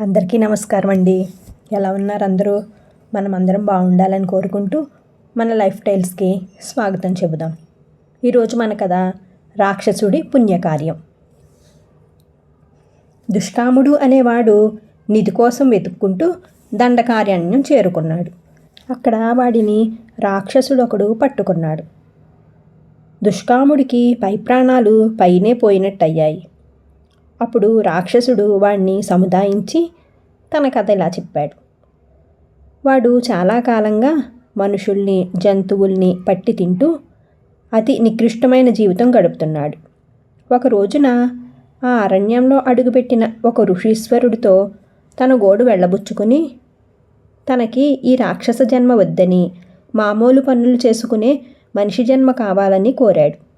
అందరికీ నమస్కారం అండి ఎలా ఉన్నారు అందరూ? మనం అందరం బాగుండాలని కోరుకుంటూ మన లైఫ్ స్టైల్స్కి స్వాగతం చెబుదాం. ఈరోజు మన కథ రాక్షసుడి పుణ్యకార్యం. దుష్కాముడు అనేవాడు నిధి కోసం వెతుక్కుంటూ దండకార్యాన్ని చేరుకున్నాడు. అక్కడ వాడిని రాక్షసుడు ఒకడు పట్టుకున్నాడు. దుష్కాముడికి పై ప్రాణాలు పైనే పోయినట్టయ్యాయి. అప్పుడు రాక్షసుడు వాడిని సముదాయించి తన కథ ఇలా చెప్పాడు. వాడు చాలా కాలంగా మనుషుల్ని జంతువుల్ని పట్టి తింటూ అతి నికృష్టమైన జీవితం గడుపుతున్నాడు. ఒక రోజున ఆ అరణ్యంలో అడుగుపెట్టిన ఒక ఋషీశ్వరుడితో తన గోడు వెళ్ళబుచ్చుకుని తనకి ఈ రాక్షస జన్మ వద్దని మామూలు పనులు చేసుకునే మనిషి జన్మ కావాలని కోరాడు.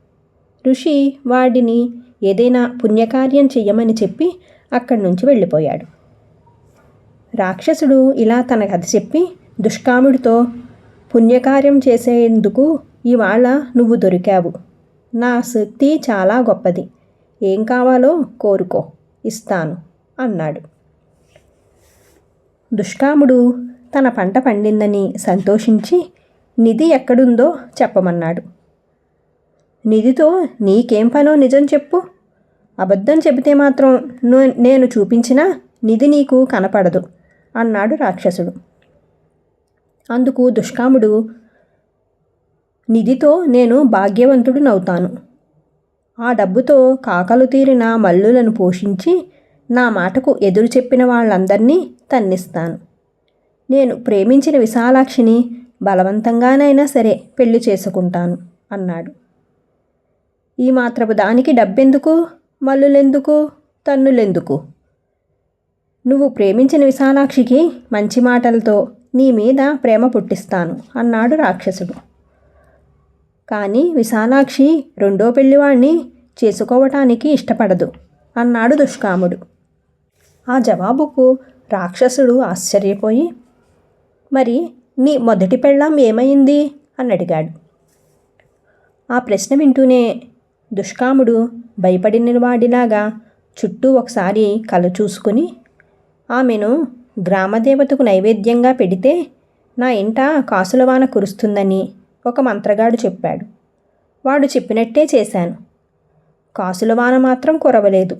ఋషి వాడిని ఏదైనా పుణ్యకార్యం చెయ్యమని చెప్పి అక్కడి నుంచి వెళ్ళిపోయాడు. రాక్షసుడు ఇలా తన కథ చెప్పి దుష్కాముడితో పుణ్యకార్యం చేసేందుకు ఇవాళ నువ్వు దొరికావు. నా శక్తి చాలా గొప్పది. ఏం కావాలో కోరుకో ఇస్తాను అన్నాడు. దుష్కాముడు తన పంట పండిందని సంతోషించి నిధి ఎక్కడుందో చెప్పమన్నాడు. నిధితో నీకేం పనో నిజం చెప్పు. అబద్ధం చెబితే మాత్రం నేను చూపించిన నిధి నీకు కనపడదు అన్నాడు రాక్షసుడు. అందుకు దుష్కాముడు నిధితో నేను భాగ్యవంతుడినవుతాను ఆ డబ్బుతో కాకలు తీరిన మల్లులను పోషించి నా మాటకు ఎదురు చెప్పిన వాళ్ళందరినీ తన్నిస్తాను. నేను ప్రేమించిన విశాలాక్షిని బలవంతంగానైనా సరే పెళ్ళి చేసుకుంటాను అన్నాడు. ఈ మాత్రపు దానికి డబ్బెందుకు? మల్లులెందుకు? తన్నులెందుకు? నువ్వు ప్రేమించిన విశాలాక్షికి మంచి మాటలతో నీ మీద ప్రేమ పుట్టిస్తాను అన్నాడు రాక్షసుడు. కానీ విశాలాక్షి రెండో పెళ్ళివాణ్ణి చేసుకోవటానికి ఇష్టపడదు అన్నాడు దుష్కాముడు. ఆ జవాబుకు రాక్షసుడు ఆశ్చర్యపోయి మరి నీ మొదటి పెళ్ళాం ఏమైంది అని అడిగాడు ఆ ప్రశ్న వింటూనే దుష్కాముడు భయపడిన వాడిలాగా చుట్టూ ఒకసారి కల చూసుకుని ఆమెను గ్రామదేవతకు నైవేద్యంగా పెడితే నా ఇంట కాసులవాన కురుస్తుందని ఒక మంత్రగాడు చెప్పాడు. వాడు చెప్పినట్టే చేశాను. కాసులవాన మాత్రం కురవలేదు.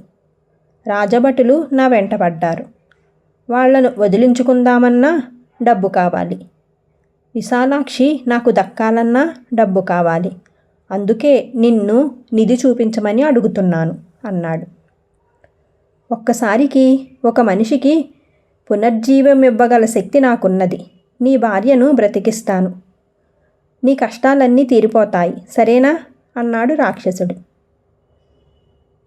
రాజభటులు నా వెంట పడ్డారు. వాళ్ళను వదిలించుకుందామన్నా డబ్బు కావాలి. విశాలాక్షి నాకు దక్కాలన్నా డబ్బు కావాలి. అందుకే నిన్ను నిధి చూపించమని అడుగుతున్నాను అన్నాడు. ఒక్కసారికి ఒక మనిషికి పునర్జీవం ఇవ్వగల శక్తి నాకున్నది. నీ భార్యను బ్రతికిస్తాను. నీ కష్టాలన్నీ తీరిపోతాయి సరేనా? అన్నాడు రాక్షసుడు.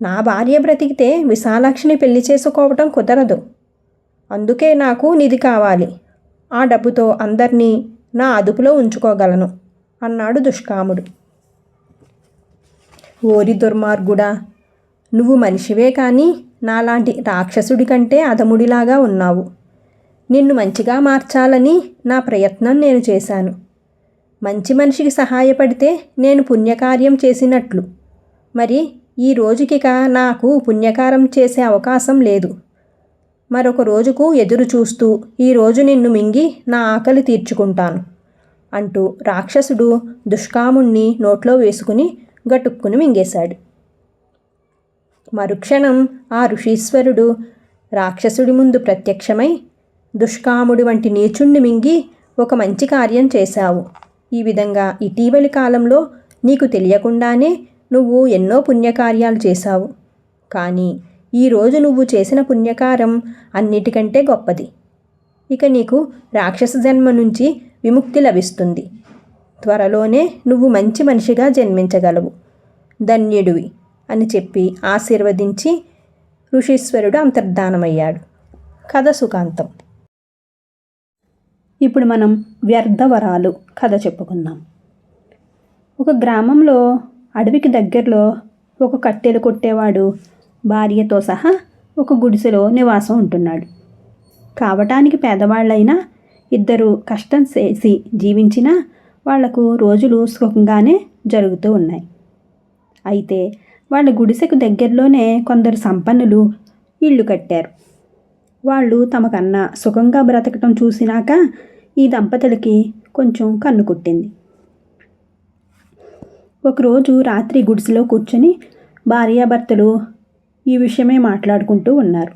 నా భార్య బ్రతికితే విశాలాక్షిని పెళ్ళి చేసుకోవటం కుదరదు. అందుకే నాకు నిధి కావాలి. ఆ డబ్బుతో అందరినీ నా అదుపులో ఉంచుకోగలను అన్నాడు దుష్కాముడు. ఓరి దుర్మార్గుడా! నువ్వు మనిషివే కానీ నాలాంటి రాక్షసుడి కంటే అధముడిలాగా ఉన్నావు. నిన్ను మంచిగా మార్చాలని నా ప్రయత్నం నేను చేశాను. మంచి మనిషికి సహాయపడితే నేను పుణ్యకార్యం చేసినట్లు. మరి ఈ రోజుకిక నాకు పుణ్యకారం చేసే అవకాశం లేదు. మరొక రోజుకు ఎదురు చూస్తూ ఈరోజు నిన్ను మింగి నా ఆకలి తీర్చుకుంటాను. అంటూ రాక్షసుడు దుష్కాముణ్ణి నోట్లో వేసుకుని గటుక్కును మింగేశాడు. మరుక్షణం ఆ ఋషీశ్వరుడు రాక్షసుడి ముందు ప్రత్యక్షమై దుష్కాముడి వంటి నీచుణ్ణి మింగి ఒక మంచి కార్యం చేశావు. ఈ విధంగా ఇటీవలి కాలంలో నీకు తెలియకుండానే నువ్వు ఎన్నో పుణ్యకార్యాలు చేశావు. కానీ ఈరోజు నువ్వు చేసిన పుణ్యకారం అన్నిటికంటే గొప్పది. ఇక నీకు రాక్షస జన్మ నుంచి విముక్తి లభిస్తుంది. త్వరలోనే నువ్వు మంచి మనిషిగా జన్మించగలవు. ధన్యుడివి అని చెప్పి ఆశీర్వదించి ఋషీశ్వరుడు అంతర్ధానమయ్యాడు. కథ సుఖాంతం. ఇప్పుడు మనం వ్యర్థవరాలు కథ చెప్పుకుందాం. ఒక గ్రామంలో అడవికి దగ్గరలో ఒక కట్టెలు కొట్టేవాడు భార్యతో సహా ఒక గుడిసెలో నివాసం ఉంటున్నాడు. కావటానికి పేదవాళ్ళైనా ఇద్దరు కష్టం చేసి జీవించినా వాళ్ళకు రోజులు సుఖంగానే జరుగుతూ ఉన్నాయి. అయితే వాళ్ళ గుడిసెకు దగ్గరలోనే కొందరు సంపన్నులు ఇల్లు కట్టారు. వాళ్ళు తమకన్నా సుఖంగా బ్రతకటం చూసినాక ఈ దంపతులకి కొంచెం కన్ను కుట్టింది. ఒకరోజు రాత్రి గుడిసెలో కూర్చొని భార్యాభర్తలు ఈ విషయమే మాట్లాడుకుంటూ ఉన్నారు.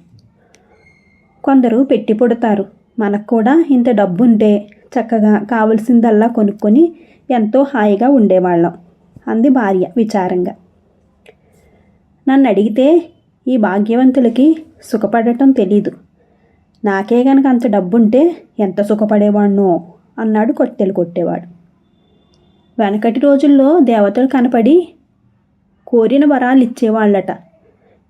కొందరు పెట్టి పుడతారు. మనకు కూడా ఇంత డబ్బుంటే చక్కగా కావలసిందల్లా కొనుక్కొని ఎంతో హాయిగా ఉండేవాళ్ళం. అంది భార్య విచారంగా. నన్ను అడిగితే ఈ భాగ్యవంతులకి సుఖపడటం తెలీదు. నాకే గనక అంత డబ్బుంటే ఎంత సుఖపడేవాణ్ణో అన్నాడు కొట్టెలు కొట్టేవాడు. వెనకటి రోజుల్లో దేవతలు కనపడి కోరిన వరాలు ఇచ్చేవాళ్ళట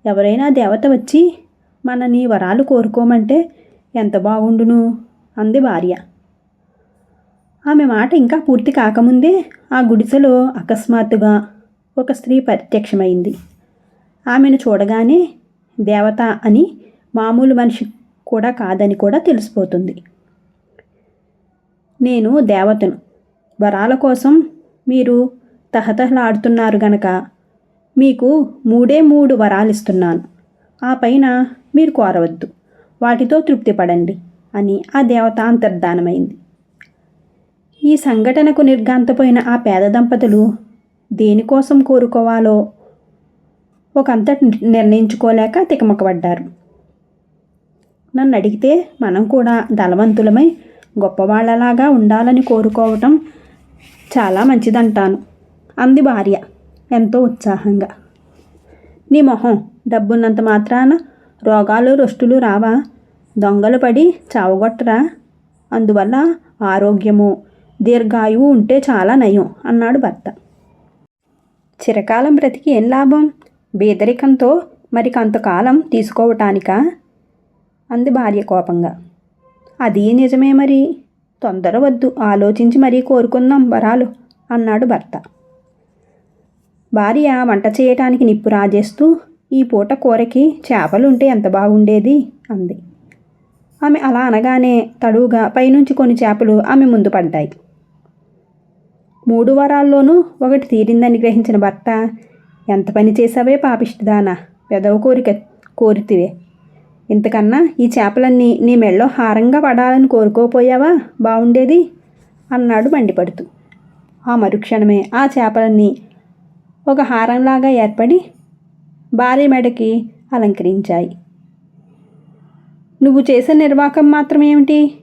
ఎవరైనా దేవత వచ్చి మనని వరాలు కోరుకోమంటే ఎంత బాగుండును? అంది భార్య. ఆమె మాట ఇంకా పూర్తి కాకముందే ఆ గుడిసెలో అకస్మాత్తుగా ఒక స్త్రీ ప్రత్యక్షమైంది. ఆమెను చూడగానే దేవత అని మామూలు మనిషి కూడా కాదని కూడా తెలిసిపోతుంది. నేను దేవతను. వరాల కోసం మీరు తహతహలాడుతున్నారు గనక మీకు మూడే మూడు వరాలు ఇస్తున్నాను. ఆ పైన మీరు కోరవద్దు. వాటితో తృప్తి పడండి అని ఆ దేవత అంతర్ధానమైంది. ఈ సంఘటనకు నిర్గాంతపోయిన ఆ పేద దంపతులు దేనికోసం కోరుకోవాలో ఒకంత నిర్ణయించుకోలేక తికమకబడ్డారు. నన్ను అడిగితే మనం కూడా ధనవంతులమై గొప్పవాళ్ళలాగా ఉండాలని కోరుకోవటం చాలా మంచిదంటాను. అంది భార్య ఎంతో ఉత్సాహంగా. నీ మొహం డబ్బున్నంత మాత్రాన రోగాలు రుష్టులు రావా? దొంగలు పడి చావగొట్టరా? అందువల్ల ఆరోగ్యము దీర్ఘాయువు ఉంటే చాలా నయం అన్నాడు భర్త. చిరకాలం బ్రతికి ఏం లాభం? బేదరికంతో మరి కొంతకాలం తీసుకోవటానికా? అంది భార్య కోపంగా. అది నిజమే మరి. తొందర వద్దు ఆలోచించి మరీ కోరుకుందాం వరాలు అన్నాడు భర్త. భార్య వంట చేయటానికి నిప్పు రాజేస్తూ ఈ పూట కూరకి చేపలుంటే ఎంత బాగుండేది? అంది. ఆమె అలా అనగానే తడువుగా పైనుంచి కొన్ని చేపలు ఆమె ముందు పడ్డాయి. మూడు వారాల్లోనూ ఒకటి తీరిందని గ్రహించిన భర్త ఎంత పని చేసావే పాపిష్టిదానా? పెదవ కోరిక కోరితివే. ఇంతకన్నా ఈ చేపలన్నీ నీ మెళ్ళో హారంగా పడాలని కోరుకోపోయావా? బాగుండేది అన్నాడు మండిపడుతూ. ఆ మరుక్షణమే ఆ చేపలన్నీ ఒక హారంలాగా ఏర్పడి భారీ మెడకి అలంకరించాయి. నువ్వు చేసే నిర్వాకం మాత్రం ఏమిటి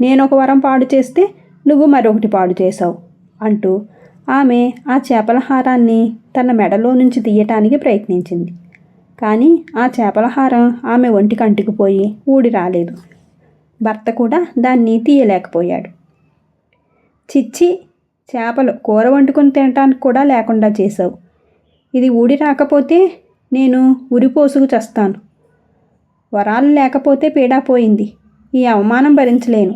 నేను ఒక వరం పాడు చేస్తే నువ్వు మరొకటి పాడు చేశావు. అంటూ ఆమె ఆ చేపల హారాన్ని తన మెడలో నుంచి తీయటానికి ప్రయత్నించింది. కానీ ఆ చేపల హారం ఆమె ఒంటికి అంటుకుపోయి ఊడి రాలేదు. భర్త కూడా దాన్ని తీయలేకపోయాడు. చిచ్చి చేపలు కూర వండుకొని తినటానికి కూడా లేకుండా చేసావు ఇది ఊడి రాకపోతే నేను ఉరిపోసుకు చస్తాను. వరాలు లేకపోతే పీడా పోయింది. ఈ అవమానం భరించలేను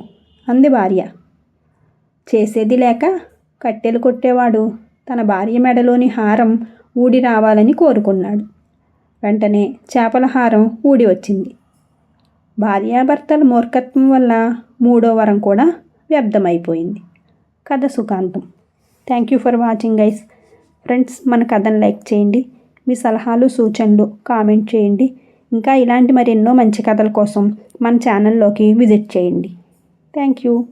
అంది భార్య. చేసేది లేక కట్టెలు కొట్టేవాడు. తన భార్య మెడలోని హారం ఊడి రావాలని కోరుకున్నాడు. వెంటనే చేపల హారం ఊడి వచ్చింది. భార్యాభర్తల మూర్ఖత్వం వల్ల మూడో వరం కూడా వ్యర్థమైపోయింది. కథ సుఖాంతం. Thank you for watching guys friends మన కథను లైక్ చేయండి. మీ సలహాలు సూచనలు కామెంట్ చేయండి. ఇంకా ఇలాంటి మరెన్నో మంచి కథల కోసం మన ఛానల్లోకి విజిట్ చేయండి. Thank you